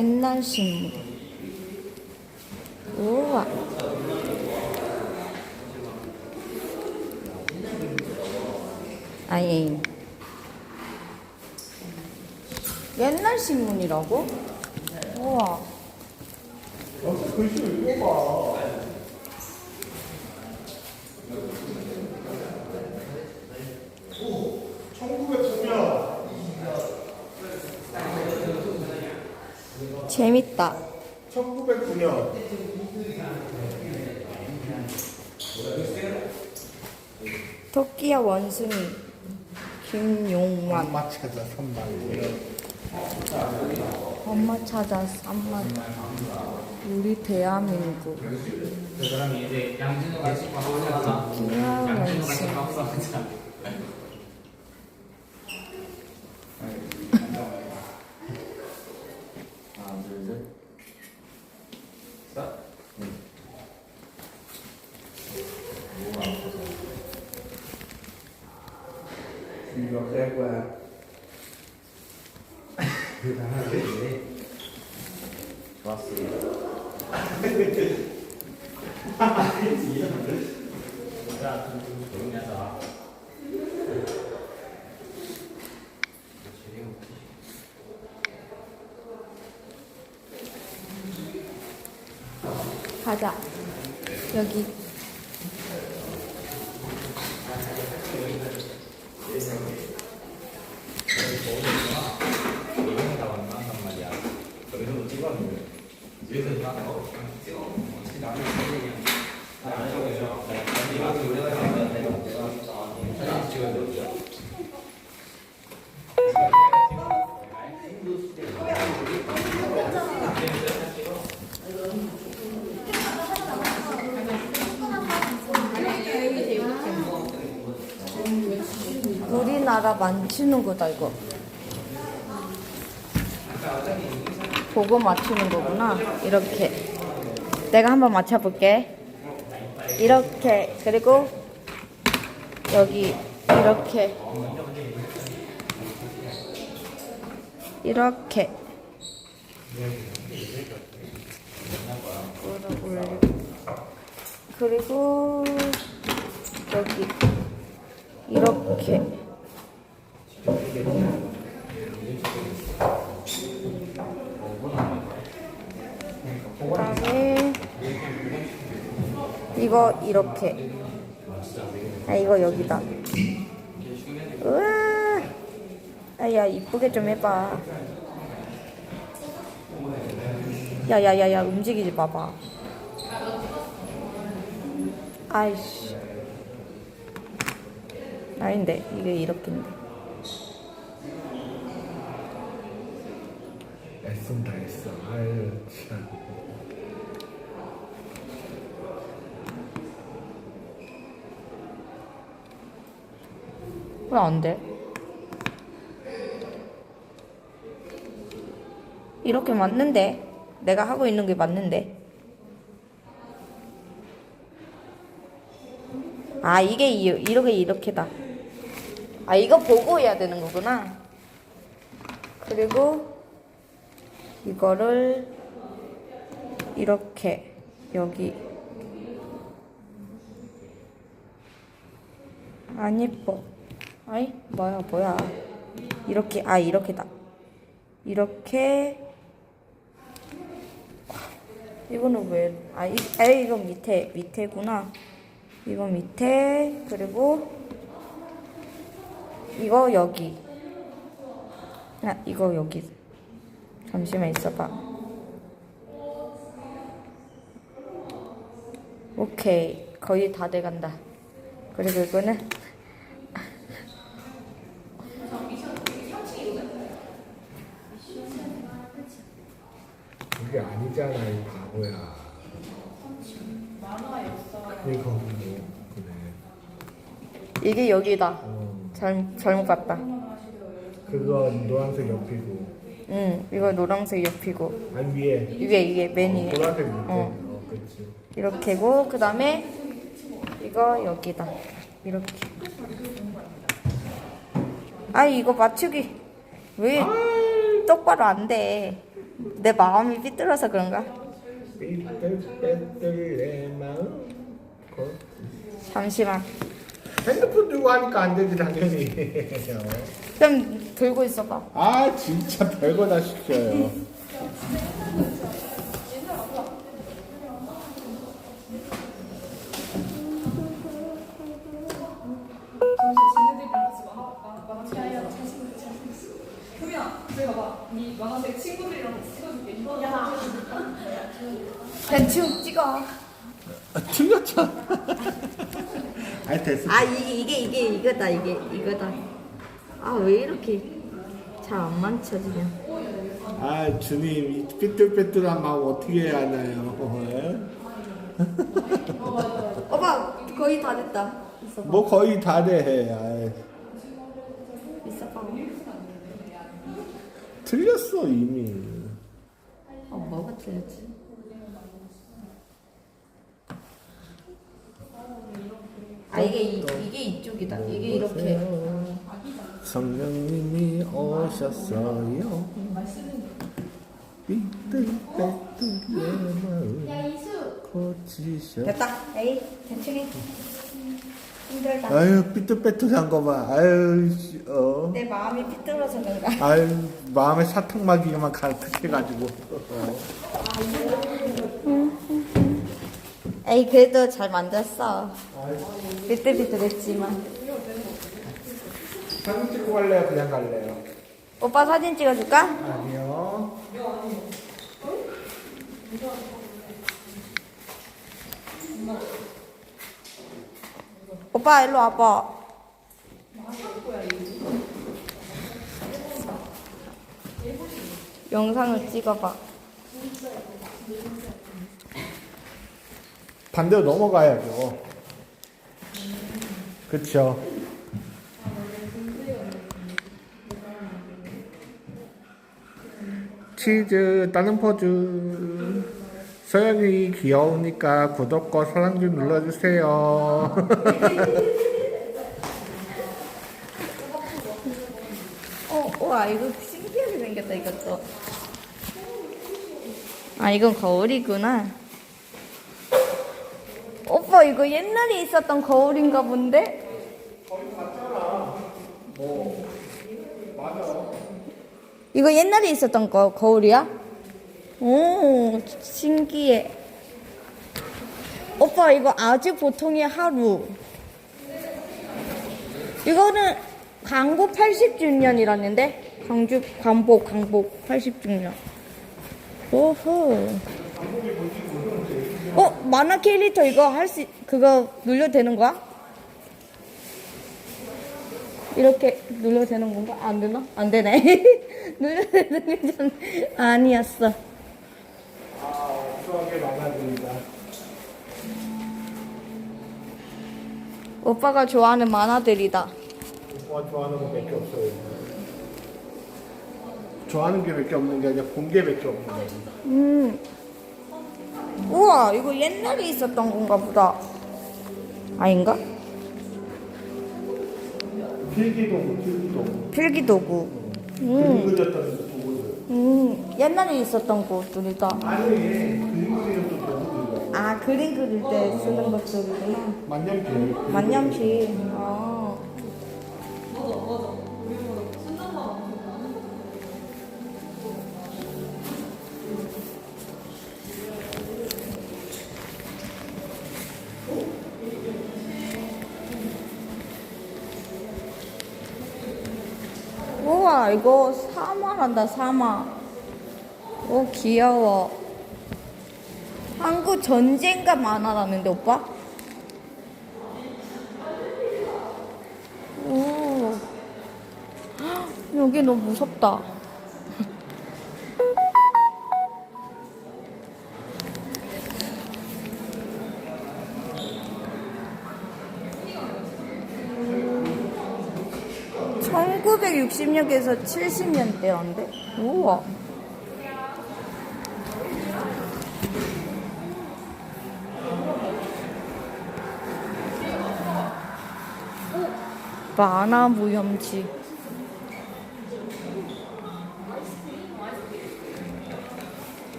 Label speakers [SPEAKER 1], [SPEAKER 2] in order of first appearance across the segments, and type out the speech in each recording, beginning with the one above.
[SPEAKER 1] 옛날 식물. 우와. 아예. 옛날 식물이라고? 우와.
[SPEAKER 2] 글씨를 읽어봐. 오, 1909년.
[SPEAKER 1] 재밌다.
[SPEAKER 2] 1909년.
[SPEAKER 1] 토끼야 원숭이. 김용완.
[SPEAKER 2] 엄마 찾아 선발.
[SPEAKER 1] 엄마 찾아 쌈만. 우리 대한민국.
[SPEAKER 3] 그 양진호가
[SPEAKER 1] 원숭이.
[SPEAKER 3] 집 가고 있잖아. 하나, 둘, 셋. 자. 뭐가 아파서. 자, 좀, 좀 조용히 하자.
[SPEAKER 1] 가자. 여기.
[SPEAKER 3] 이런 다 만난단 말이야. 여기서 찍었는데. 뒤에서 나 어, 그냥 찍어. 어차피 나는 그냥. 나안 찍어줘. 나도 우리가 찍으면 내가 사진 찍어줘.
[SPEAKER 1] 우리나라 맞추는 거다 이거. 보고 맞추는 거구나. 이렇게. 내가 한번 맞춰볼게. 이렇게 그리고 여기 이렇게 이렇게 그리고 여기 이렇게 그다음에 이거 이렇게. 아 이거 여기다. 우와 아야 이쁘게 좀 해봐. 야야야야 움직이지 마봐. 아이씨. 아닌데 이게 이렇게인데
[SPEAKER 2] 애쓴다 애써. 아유 참.
[SPEAKER 1] 왜안 돼? 이렇게 맞는데 내가 하고 있는 게 맞는데 아 이게 이- 이렇게 이렇게다 아 이거 보고 해야 되는 거구나 그리고 이거를 이렇게 여기 안 예뻐. 아이 뭐야 뭐야. 이렇게 아 이렇게다. 이렇게. 이거는 왜 아 이, 아 이건 밑에 밑에구나. 이건 밑에 그리고 이거 여기. 아 이거 여기 잠시만 있어봐 오케이 거의 다 돼간다 그리고 이거는
[SPEAKER 2] 그게 아니잖아 이 바보야. 그게 거기 뭐 그래.
[SPEAKER 1] 이게 여기다
[SPEAKER 2] 어.
[SPEAKER 1] 잘, 잘못 봤다
[SPEAKER 2] 그거 노란색 옆이고
[SPEAKER 1] 응 이거 노란색 옆이고
[SPEAKER 2] 아니 위에.
[SPEAKER 1] 위에 이게 맨 위에
[SPEAKER 2] 어, 노란색 밑에.
[SPEAKER 1] 어.
[SPEAKER 2] 어, 그렇지.
[SPEAKER 1] 이렇게고 그 다음에 이거 여기다 이렇게 아 이거 맞추기 왜 똑바로 안 돼 내 마음이 삐뚤어서 그런가?
[SPEAKER 2] 삐뚤빼뚤 내 마음 그
[SPEAKER 1] 잠시만.
[SPEAKER 2] 핸드폰 들고 하니까 안 되지 당연히
[SPEAKER 1] 좀 들고 있어봐.
[SPEAKER 2] 아 진짜 별거 다 시켜요.
[SPEAKER 4] 네.
[SPEAKER 1] 대충 찍어.
[SPEAKER 2] 아, 틀렸잖아 아니 됐어
[SPEAKER 1] 아 이게 이게 이게 이거다 이게 이거다. 아 왜 이렇게 잘안 맞춰지냐?
[SPEAKER 2] 아 주님 이 삐뚤빼뚤한 마음 어떻게 해야 하나요 예?
[SPEAKER 1] 오빠 거의 다 됐다. 있어 봐.
[SPEAKER 2] 뭐 거의 다 돼. 아이,
[SPEAKER 1] 있어 봐.
[SPEAKER 2] 틀렸어 이미.
[SPEAKER 1] 어 뭐가 틀렸지? 아 이게 이, 이게 이쪽이다. 이게 이렇게.
[SPEAKER 2] 성령님이 오셨어요. 삐뚤빼뚤의 마음 고치셔.
[SPEAKER 1] 됐다. 에이 대충 해. 힘들다.
[SPEAKER 2] 아유 삐뚤빼뚤한 거 봐. 아유 씨, 어.
[SPEAKER 1] 내 마음이 삐뚤어서 그런가?
[SPEAKER 2] 아유 마음에 사탕마귀만 가득해가지고.
[SPEAKER 1] 에이 그래도 잘 만들었어. 삐뚤삐뚤했지만.
[SPEAKER 2] 사진 찍고 갈래요? 그냥 갈래요?
[SPEAKER 1] 오빠 사진 찍어줄까?
[SPEAKER 2] 아니요.
[SPEAKER 1] 오빠 일로 와봐. 영상을 찍어봐.
[SPEAKER 2] 반대로 넘어가야죠. 그쵸. 치즈 다른 포즈 소영이 귀여우니까 구독과 사랑 좀 눌러주세요
[SPEAKER 1] 어, 와 이거 신기하게 생겼다 이것도. 아 이건 거울이구나. 오빠 이거 옛날에 있었던 거울인가 본데? 이거 옛날에 있었던 거 거울이야? 오 신기해. 오빠 이거 아주 보통의 하루. 이거는 광고 80주년이라는데 광주 광복 광복 80주년. 오호. 어 만화 캐릭터 이거 할 수 그거 눌려도 되는 거야? 이렇게 눌려도 되는 건가? 안 되나? 안 되네. 눌려도 되는 게좀 아니었어.
[SPEAKER 2] 아 추억의 만화들이다
[SPEAKER 1] 오빠가 좋아하는 만화들이다.
[SPEAKER 2] 오빠 좋아하는 거 몇 개 없어요 좋아하는 게 몇 개 없는 게 아니라 본 게 몇 개 없는 거야
[SPEAKER 1] 음. 우와, 이거 옛날에 있었던 건가 보다. 아닌가?
[SPEAKER 2] 필기도구 필기도구.
[SPEAKER 1] 필기도구. 음,
[SPEAKER 2] 그림 그렸던 도구들
[SPEAKER 1] 음, 옛날에 있었던 것들이다.
[SPEAKER 2] 아니 그림 그리는 도구들
[SPEAKER 1] 아, 그림 그릴 때 쓰는 것들이구나.
[SPEAKER 2] 만년필.
[SPEAKER 1] 만년필. 아. 우 와, 이거 사마란다, 사마. 오, 귀여워. 한국 전쟁가 만화라는데, 오빠? 오. 헉, 여기 너무 무섭다. 1960년에서 70년대였는데? 우와. 만화 무염지.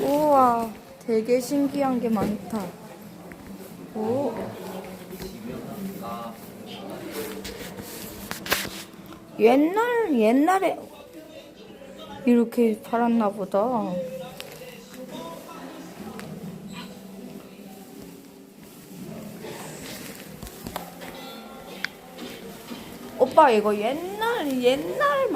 [SPEAKER 1] 우와 되게 신기한 게 많다. 오. 옛날 옛날에 이렇게 팔았나 보다. 오빠 이거 옛날 옛날